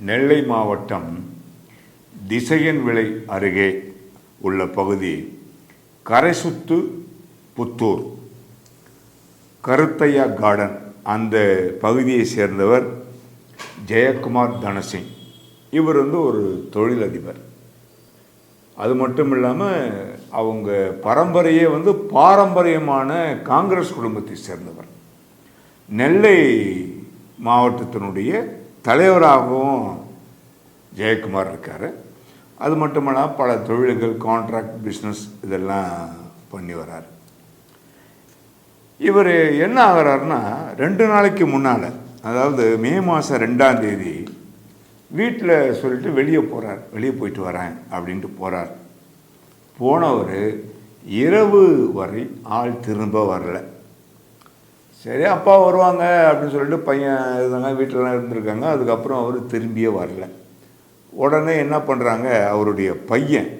நெல்லை மாவட்டம் திசையன் விளை அருகே உள்ள பகுதி கரைசுத்து புத்தூர். கருத்தையா கார்டன் அந்த பகுதியை சேர்ந்தவர் ஜெயக்குமார் தனசிங். இவர் வந்து ஒரு தொழிலதிபர். அது மட்டும் இல்லாமல் அவங்க பரம்பரையே வந்து பாரம்பரியமான காங்கிரஸ் குடும்பத்தை சேர்ந்தவர். நெல்லை மாவட்டத்தினுடைய தலைவராகவும் ஜெயக்குமார் இருக்கார். அது மட்டுமல்லாமல் பல தொழில்கள் கான்ட்ராக்ட் பிஸ்னஸ் இதெல்லாம் பண்ணி வரார். இவர் என்ன ஆகிறாருன்னா ரெண்டு நாளைக்கு முன்னால் அதாவது மே மாதம் ரெண்டாம் தேதி வீட்டில் சொல்லிட்டு வெளியே போகிறார் வெளியே போயிட்டு வரேன் அப்படின்ட்டு போகிறார் போனவர் இரவு வரை ஆள் திரும்ப வரல. சரி அப்பா வருவாங்க அப்படின்னு சொல்லிட்டு பையன் இருந்தாங்க வீட்டிலலாம் இருந்திருக்காங்க. அதுக்கப்புறம் அவர் திரும்பியே வரல. உடனே என்ன பண்ணுறாங்க அவருடைய பையன்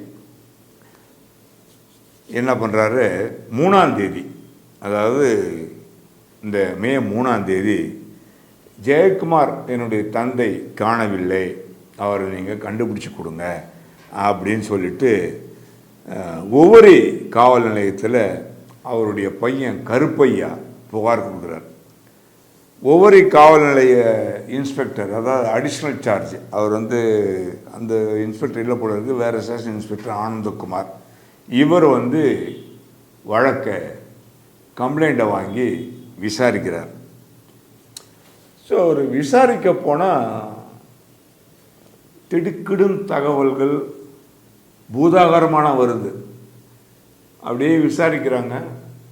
என்ன பண்ணுறாரு மூணாந்தேதி அதாவது இந்த மே மூணாந்தேதி ஜெயக்குமார் என்னுடைய தந்தை காணவில்லை அவரை நீங்கள் கண்டுபிடிச்சி கொடுங்க அப்படின்னு சொல்லிட்டு ஒவ்வொரு காவல் நிலையத்தில் அவருடைய பையன் கருப்பையா புகார் கொடுக்குறார். ஒவ்வொரு காவல் நிலைய இன்ஸ்பெக்டர் அதாவது அடிஷ்னல் சார்ஜ் அவர் வந்து அந்த இன்ஸ்பெக்டர் இல்லை போல இருக்கு வேறு ஸ்டேஷன் இன்ஸ்பெக்டர் ஆனந்தகுமார் இவர் வந்து வழக்கை கம்ப்ளைண்ட்டை வாங்கி விசாரிக்கிறார். ஸோ அவர் விசாரிக்க போனால் திடுக்கிடும் தகவல்கள் பூதாகரமான வருது. அப்படியே விசாரிக்கிறாங்க.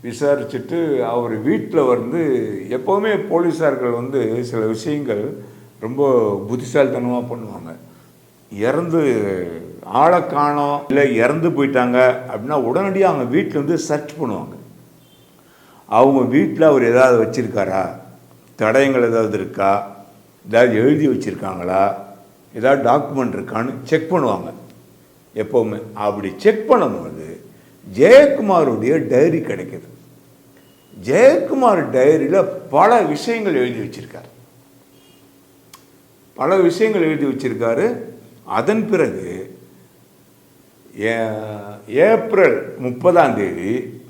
விசாரிச்சுட்டு அவர் வீட்டில் வந்து எப்போவுமே போலீஸார்கள் வந்து சில விஷயங்கள் ரொம்ப புத்திசாலித்தனமாக பண்ணுவாங்க. இறந்து ஆளை காணோம் இல்லை இறந்து போயிட்டாங்க அப்படின்னா உடனடியாக அவங்க வீட்டில் வந்து சர்ச் பண்ணுவாங்க. அவங்க வீட்டில் அவர் ஏதாவது வச்சுருக்காரா? தடயங்கள் ஏதாவது இருக்கா? ஏதாவது எழுதி வச்சுருக்காங்களா? ஏதாவது டாக்குமெண்ட் இருக்கான்னு செக் பண்ணுவாங்க. எப்போவுமே. அப்படி செக் பண்ணும்போது ஜெயக்குமாருடைய டைரி கிடைக்கிது. ஜெயக்குமார் டைரியில் பல விஷயங்கள் எழுதி வச்சிருக்கார். பல விஷயங்கள் எழுதி வச்சிருக்காரு. அதன் பிறகு ஏ- ஏப்ரல் முப்பதாம் தேதி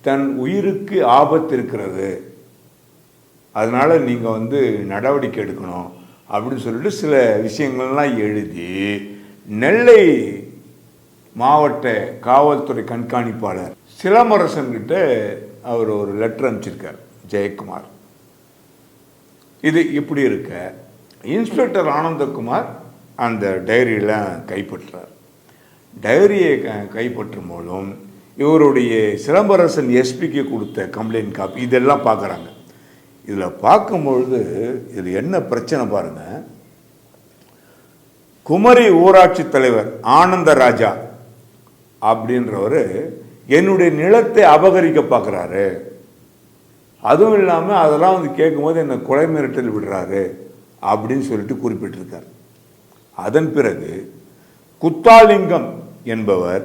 தன் உயிருக்கு ஆபத்து இருக்கிறது. அதனால் நீங்கள் வந்து நடவடிக்கை எடுக்கணும் அப்படின்னு சொல்லிட்டு சில விஷயங்கள்லாம் எழுதி நெல்லை மாவட்ட காவல்துறை கண்காணிப்பாளர் சிலம்பரசன்கிட்ட அவர் ஒரு லெட்டர் அனுப்பிச்சிருக்கார் ஜெயக்குமார். இது இப்படி இருக்க இன்ஸ்பெக்டர் ஆனந்தகுமார் அந்த டைரியெல்லாம் கைப்பற்றார். டைரியை க கைப்பற்றும் மூலம் இவருடைய சிலம்பரசன் எஸ்பிக்கு கொடுத்த கம்ப்ளைண்ட் காப்பி இதெல்லாம் பார்க்குறாங்க. இதில் பார்க்கும்பொழுது இதில் என்ன பிரச்சனை பாருங்க. குமரி ஊராட்சி தலைவர் ஆனந்த ராஜா அப்படின்றவர் என்னுடைய நிலத்தை அபகரிக்க பார்க்குறாரு. அதுவும் இல்லாமல் அதெல்லாம் வந்து கேட்கும்போது என்னை கொலை மிரட்டல் விடுறாரு அப்படின்னு சொல்லிட்டு குறிப்பிட்டிருக்கார். அதன் பிறகு குத்தாலிங்கம் என்பவர்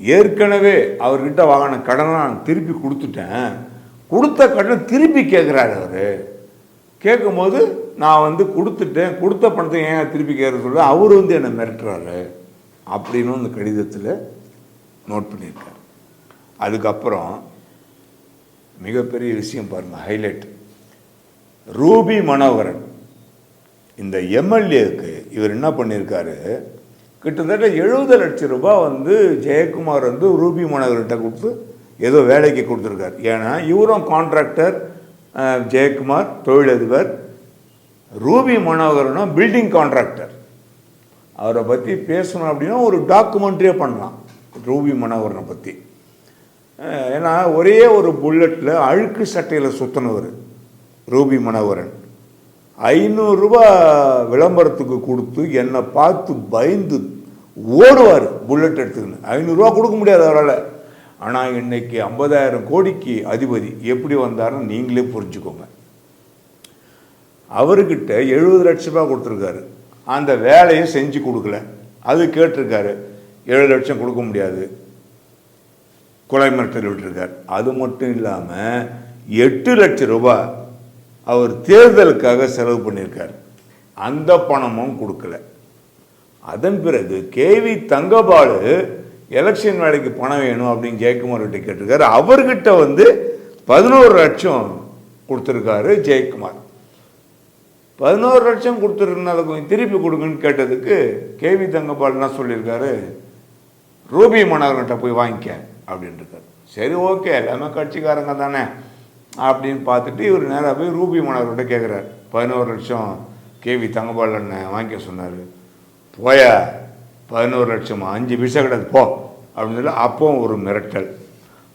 ஏற்கனவே அவர்கிட்ட வாங்கின கடனை நான் திருப்பி கொடுத்துட்டேன். கொடுத்த கடனை திருப்பி கேட்குறாரு அவர். கேட்கும்போது நான் வந்து கொடுத்துட்டேன் கொடுத்த பணத்தை ஏன் திருப்பி கேட்க சொல்ல அவர் வந்து என்னை மிரட்டுறாரு அப்படின்னு அந்த கடிதத்தில் நோட் பண்ணியிருக்கார். அதுக்கப்புறம் மிகப்பெரிய விஷயம் பாருங்கள் ஹைலைட் ரூபி மனோகரன். இந்த எம்எல்ஏக்கு இவர் என்ன பண்ணியிருக்காரு? கிட்டத்தட்ட எழுபது லட்சம் ரூபாய் வந்து ஜெயக்குமார் வந்து ரூபி மனோகர்கிட்ட கொடுத்து ஏதோ வேலைக்கு கொடுத்துருக்காரு. ஏன்னா இவரும் கான்ட்ராக்டர் ஜெயக்குமார் தொழிலதிபர். ரூபி மனோகரனும் பில்டிங் கான்ட்ராக்டர் அவரை பற்றி பேசணும் அப்படின்னா ஒரு டாக்குமெண்ட்ரியே பண்ணலாம். ரூபி மனோகரனை பற்றி ஏன்னா ஒரே ஒரு புல்லட்டில் அழுக்கு சட்டையில் சுத்தினவர் ரூபி மனோகரன். ஐநூறுரூபா விளம்பரத்துக்கு கொடுத்து என்னை பார்த்து பயந்து ஓடுவார் புல்லட் எடுத்துக்கின்னு. ஐநூறுரூவா கொடுக்க முடியாது அவரால். ஆனால் இன்னைக்கு ஐம்பதாயிரம் கோடிக்கு அதிபதி எப்படி வந்தாருன்னு நீங்களே புரிஞ்சுக்கோங்க. அவர்கிட்ட எழுபது லட்ச ரூபா கொடுத்துருக்காரு. அந்த வேலையை செஞ்சு கொடுக்கல. அது கேட்டிருக்காரு ஏழு லட்சம் கொடுக்க முடியாது. கொலை மிரட்டல் விட்டுருக்கார் அது மட்டும் இல்லாமல் எட்டு லட்சம் ரூபாய் அவர் தேர்தலுக்காக செலவு பண்ணியிருக்கார். அந்த பணமும் கொடுக்கல. அதன் பிறகு கேவி தங்கபாலு எலெக்ஷன் வேலைக்கு பணம் வேணும் அப்படின்னு ஜெயக்குமார்கிட்ட கேட்டிருக்காரு. அவர்கிட்ட வந்து பதினோரு லட்சம் கொடுத்துருக்காரு ஜெயக்குமார். பதினோரு லட்சம் கொடுத்துருந்தா அதை கொஞ்சம் திருப்பி கொடுங்கன்னு கேட்டதுக்கு கேவி தங்கபால் என்ன சொல்லியிருக்காரு? ரூபி மனோகர்கிட்ட போய் வாங்கிக்க. அப்படின்னு சரி ஓகே எல்லாமே கட்சிக்காரங்க தானே அப்படின்னு பார்த்துட்டு இவர் நேராக போய் ரூபி மன்னர்கிட்ட கேட்குறாரு பதினோரு லட்சம் கேவி தங்கபால் அண்ணன் வாங்கிக்க சொன்னார். போயா பதினோரு லட்சமா அஞ்சு பைசா கிடையாது போ அப்படின்னு சொல்லி அப்பவும் ஒரு மிரட்டல்.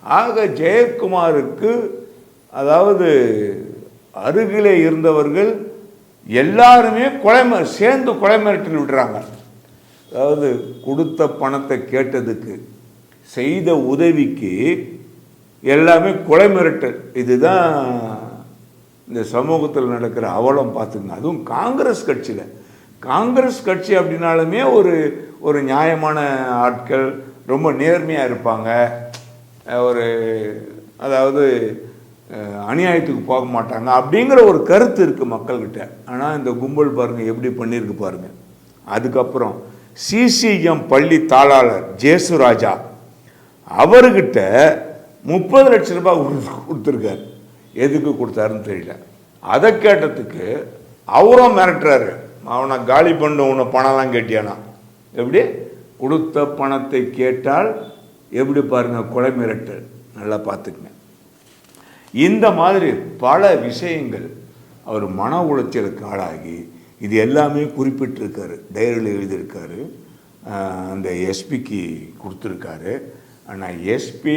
ஆக ஜெயக்குமாருக்கு அதாவது அருகிலே இருந்தவர்கள் எல்லாருமே கொலை சேர்ந்து கொலை மிரட்டல் விடுறாங்க. அதாவது கொடுத்த பணத்தை கேட்டதுக்கு செய்த உதவிக்கு எல்லாமே கொலை மிரட்டல். இதுதான் இந்த சமூகத்தில் நடக்கிற அவலம் பார்த்துங்க. அதுவும் காங்கிரஸ் கட்சியில். காங்கிரஸ் கட்சி அப்படின்னாலுமே ஒரு ஒரு நியாயமான ஆட்கள் ரொம்ப நேர்மையாக இருப்பாங்க. ஒரு அதாவது அநியாயத்துக்கு போக மாட்டாங்க அப்படிங்கிற ஒரு கருத்து இருக்குது மக்கள்கிட்ட. ஆனால் இந்த கும்பல் பாருங்கள் எப்படி பண்ணியிருக்கு பாருங்கள் அதுக்கப்புறம் சிசிஎம் பள்ளி தாளாளர் ஜேசுராஜா அவர்கிட்ட முப்பது லட்ச ரூபாய் கொடுத்து- கொடுத்துருக்காரு. எதுக்கு கொடுத்தாருன்னு தெரியல. அதை கேட்டதுக்கு அவரும் மிரட்டுறாரு. அவனை காலி பண்ண உன்னை பணம்லாம் கேட்டியானா? எப்படி? கொடுத்த பணத்தை கேட்டால் எப்படி பாருங்க கொலை மிரட்டு. நல்லா பார்த்துக்குங்க. இந்த மாதிரி பல விஷயங்கள் அவர் மன உளைச்சலுக்கு ஆளாகி இது எல்லாமே குறிப்பிட்டிருக்காரு. டைரியில் எழுதியிருக்காரு. அந்த எஸ்பிக்கு கொடுத்துருக்காரு. ஆனால் எஸ்பி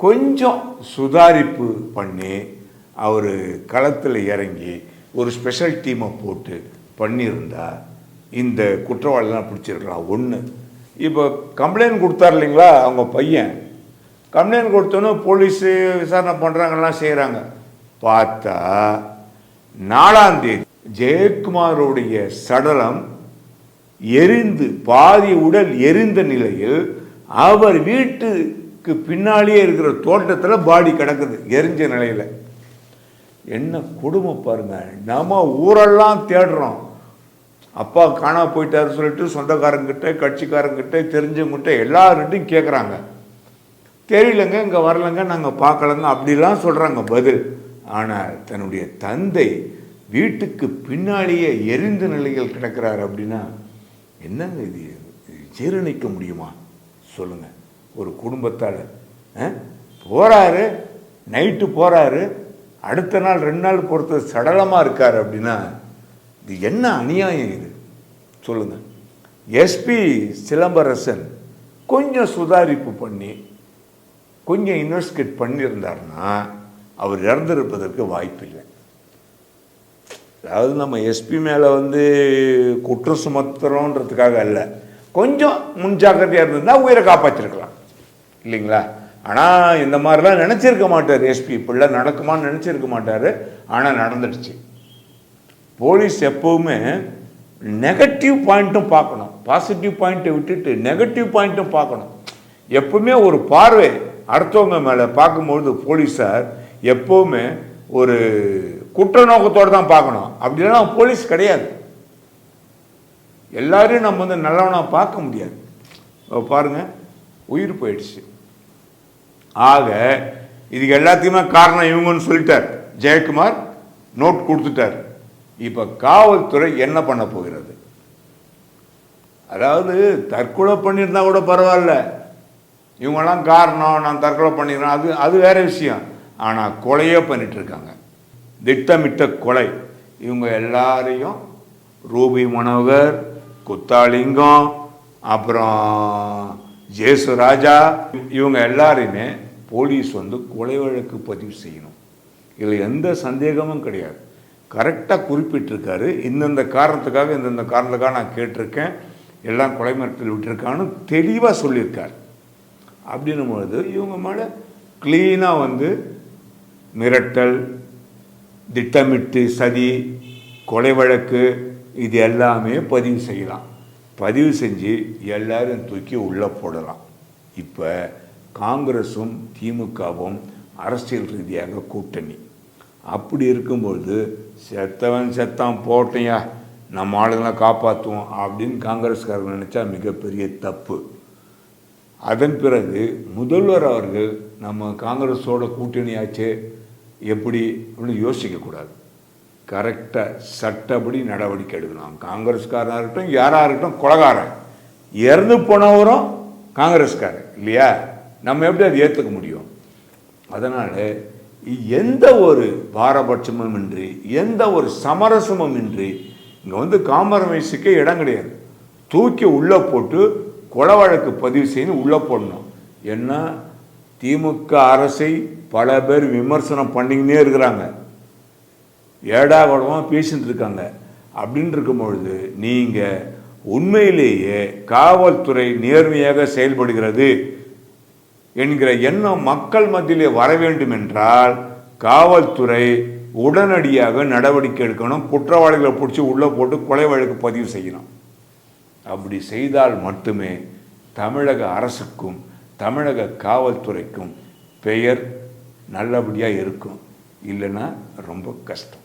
கொஞ்சம் சுதாரிப்பு பண்ணி அவர் களத்தில் இறங்கி ஒரு ஸ்பெஷல் டீமை போட்டு பண்ணியிருந்தா இந்த குற்றவாளிலாம் பிடிச்சிருக்கலாம். ஒன்று இப்போ கம்ப்ளைண்ட் கொடுத்தார் இல்லைங்களா அவங்க பையன். கம்ப்ளைண்ட் கொடுத்தோன்னே போலீஸு விசாரணை பண்ணுறாங்கலாம் செய்கிறாங்க பார்த்தா நாலாந்தேதி ஜெயக்குமாரோடைய சடலம் எரிந்து பாதி உடல் எரிந்த நிலையில் அவர் வீட்டுக்கு பின்னாலேயே இருக்கிற தோட்டத்தில் பாடி கிடக்குது எரிஞ்ச நிலையில். என்ன கொடுமை பாருங்க நம்ம ஊரெல்லாம் தேடுறோம். அப்பா காணா போயிட்டாரு சொல்லிட்டு சொந்தக்காரங்கிட்ட கட்சிக்காரங்கிட்ட தெரிஞ்சவங்ககிட்ட எல்லார்கிட்டையும் கேட்குறாங்க தெரியலங்க இங்கே வரலங்க நாங்கள் பார்க்கலங்க அப்படிலாம் சொல்கிறாங்க பதில். ஆனால் தன்னுடைய தந்தை வீட்டுக்கு பின்னாலேயே எரிந்த நிலையில் கிடக்கிறார் அப்படின்னா என்னங்க இது ஜீரணிக்க முடியுமா? சொல்லுங்கள் ஒரு குடும்பத்தால் போகிறாரு நைட்டு போகிறாரு அடுத்த நாள் ரெண்டு நாள் பொறுத்தது சடலமாக இருக்கார் அப்படின்னா இது என்ன அநியாயம் இது? சொல்லுங்கள் எஸ்பி சிலம்பரசன் கொஞ்சம் சுதாரிப்பு பண்ணி கொஞ்சம் இன்வெஸ்டிகேட் பண்ணியிருந்தாருன்னா அவர் இறந்திருப்பதற்கு வாய்ப்பில்லை. அதாவது நம்ம எஸ்பி மேலே வந்து குற்றம் சுமத்துறோன்றதுக்காக அல்ல. கொஞ்சம் முன்ஜாக்கிரதையாக இருந்திருந்தால் உயிரை காப்பாற்றிருக்கலாம் இல்லைங்களா? ஆனால் இந்த மாதிரிலாம் நினச்சிருக்க மாட்டார் எஸ்பி இப்படிலாம் நடக்குமான்னு நினச்சிருக்க மாட்டார். ஆனால் நடந்துடுச்சு. போலீஸ் எப்போவுமே நெகட்டிவ் பாயிண்ட்டும் பார்க்கணும். பாசிட்டிவ் பாயிண்ட்டை விட்டுட்டு நெகட்டிவ் பாயிண்ட்டும் பார்க்கணும். எப்பவுமே ஒரு பார்வை அடுத்தவங்க மேலே பார்க்கும்பொழுது போலீஸார் எப்போவுமே ஒரு குற்ற நோக்கத்தோடு தான் பார்க்கணும். அப்படின்னா போலீஸ் கிடையாது. எல்லாரையும் நம்ம வந்து நல்லவனாக பார்க்க முடியாது. பாருங்க உயிர் போயிடுச்சு. ஆக இதுக்கு எல்லாத்தையுமே காரணம் இவங்கன்னு சொல்லிட்டார். ஜெயக்குமார் நோட் கொடுத்துட்டார். இப்போ காவல்துறை என்ன பண்ண போகிறது? அதாவது தற்கொலை பண்ணியிருந்தா கூட பரவாயில்ல. இவங்கெல்லாம் காரணம் நான் தற்கொலை பண்ணிடுறேன் அது அது வேற விஷயம். ஆனால் கொலையே பண்ணிட்டு இருக்காங்க திட்டமிட்ட கொலை. இவங்க எல்லாரையும் ரூபி மனோகர் குத்தாலிங்கம் அப்புறம் ஜேசு ராஜா இவங்க எல்லாரையுமே போலீஸ் வந்து கொலை வழக்கு பதிவு செய்யணும். இதில் எந்த சந்தேகமும் கிடையாது. கரெக்டாக குறிப்பிட்டிருக்காரு. இந்தந்த காரணத்துக்காக இந்தந்த காரணத்துக்காக நான் கேட்டிருக்கேன். எல்லாம் கொலை மிரட்டல் விட்டுருக்கான்னு தெளிவாக சொல்லியிருக்கார். அப்படின்னும் பொழுது இவங்க மேலே க்ளீனாக வந்து மிரட்டல் திட்டமிட்டு சதி கொலை வழக்கு இது எல்லாமே பதிவு செய்யலாம். பதிவு செஞ்சு எல்லாரும் தூக்கி உள்ளே போடலாம். இப்போ காங்கிரஸும் திமுகவும் அரசியல் ரீதியாக கூட்டணி. அப்படி இருக்கும்பொழுது செத்தவன் செத்தான் போட்டையா நம்ம ஆளுங்களை காப்பாற்றுவோம் அப்படின்னு காங்கிரஸ்காரங்க நினச்சா மிகப்பெரிய தப்பு. அதன் பிறகு முதல்வர் அவர்கள் நம்ம காங்கிரஸோட கூட்டணியாச்சே எப்படி அப்படின்னு யோசிக்கக்கூடாது. கரெக்டாக சட்டப்படி நடவடிக்கை எடுக்கணும். காங்கிரஸ்காரனாக இருக்கட்டும் யாராக இருக்கட்டும் கொலகாரன். இறந்து போனவரும் காங்கிரஸ்காரன் இல்லையா? நம்ம எப்படி அதை ஏற்றுக்க முடியும்? அதனால் எந்த ஒரு பாரபட்சமும் இன்றி எந்த ஒரு சமரசமும் இன்றி இங்கே வந்து காம்ப்ரமைஸுக்கே இடம் கிடையாது. தூக்கி உள்ளே போட்டு கொலை வழக்கு பதிவு செய்யணும் உள்ளே போடணும். ஏன்னா திமுக அரசை பல பேர் விமர்சனம் பண்ணிக்கினே இருக்கிறாங்க. ஏடா குடமாக பேசிட்டு இருக்காங்க. அப்படின்னு இருக்கும் பொழுது நீங்கள் உண்மையிலேயே காவல்துறை நேர்மையாக செயல்படுகிறது என்கிற எண்ணம் மக்கள் மத்தியிலே வர வேண்டும் என்றால் காவல்துறை உடனடியாக நடவடிக்கை எடுக்கணும். குற்றவாளிகளை பிடிச்சி உள்ளே போட்டு கொலை வழக்கு பதிவு செய்யணும். அப்படி செய்தால் மட்டுமே தமிழக அரசுக்கும் தமிழக காவல்துறைக்கும் பெயர் நல்லபடியாக இருக்கும். இல்லைன்னா ரொம்ப கஷ்டம்.